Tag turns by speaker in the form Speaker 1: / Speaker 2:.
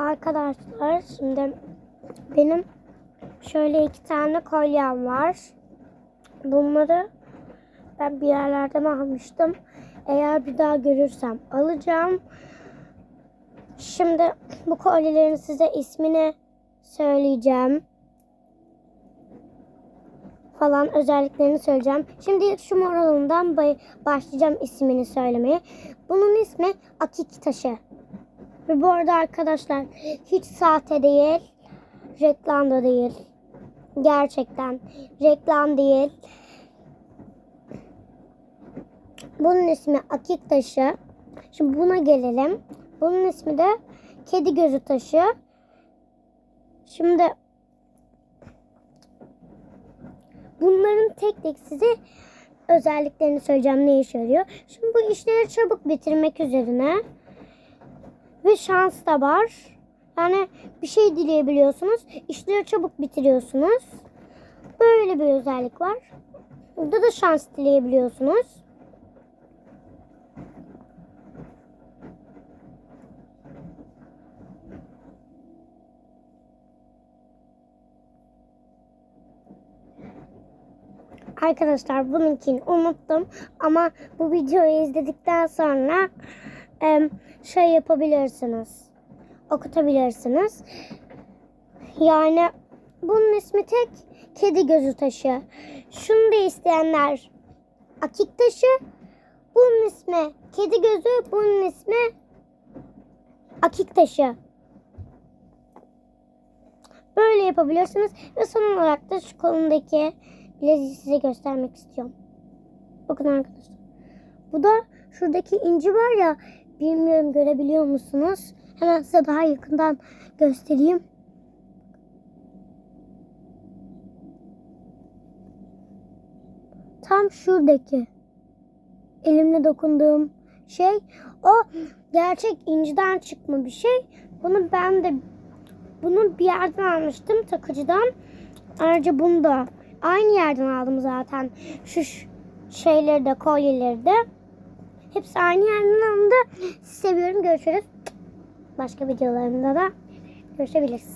Speaker 1: Arkadaşlar şimdi benim şöyle iki tane kolyem var. Bunları ben bir yerlerden almıştım. Eğer bir daha görürsem alacağım. Şimdi bu kolyelerin size ismini söyleyeceğim. Falan özelliklerini söyleyeceğim. Şimdi şu mor olanından bay- başlayacağım ismini söylemeye. Bunun ismi Akik taşı. Ve bu arada arkadaşlar hiç sahte değil. Reklam da değil. Gerçekten reklam değil. Bunun ismi Akik taşı. Şimdi buna gelelim. Bunun ismi de Kedi gözü taşı. Şimdi bunların tek tek size özelliklerini söyleyeceğim ne işe yarıyor. Şimdi bu işleri çabuk bitirmek üzerine ve şans da var. Yani bir şey dileyebiliyorsunuz. İşleri çabuk bitiriyorsunuz. Böyle bir özellik var. Burada da şans dileyebiliyorsunuz. Arkadaşlar bununkini unuttum ama bu videoyu izledikten sonra şey yapabilirsiniz. Okutabilirsiniz. Yani bunun ismi tek kedi gözü taşı. Şunu da isteyenler akik taşı. Bunun ismi kedi gözü, bunun ismi akik taşı. Böyle yapabilirsiniz. Ve son olarak da şu kolumdaki bileziği size göstermek istiyorum. Bakın arkadaşlar. Bu da şuradaki inci var ya bilmiyorum görebiliyor musunuz? Hemen size daha yakından göstereyim. Tam şuradaki elimle dokunduğum şey o gerçek inciden çıkma bir şey. Bunu ben de bunu bir yerden almıştım takıcıdan. Ayrıca bunu da aynı yerden aldım zaten. Şu şeyleri de kolyeleri de. Hepsi aynı yerden alındı. Sizi seviyorum. Görüşürüz. Başka videolarımda da görüşebiliriz.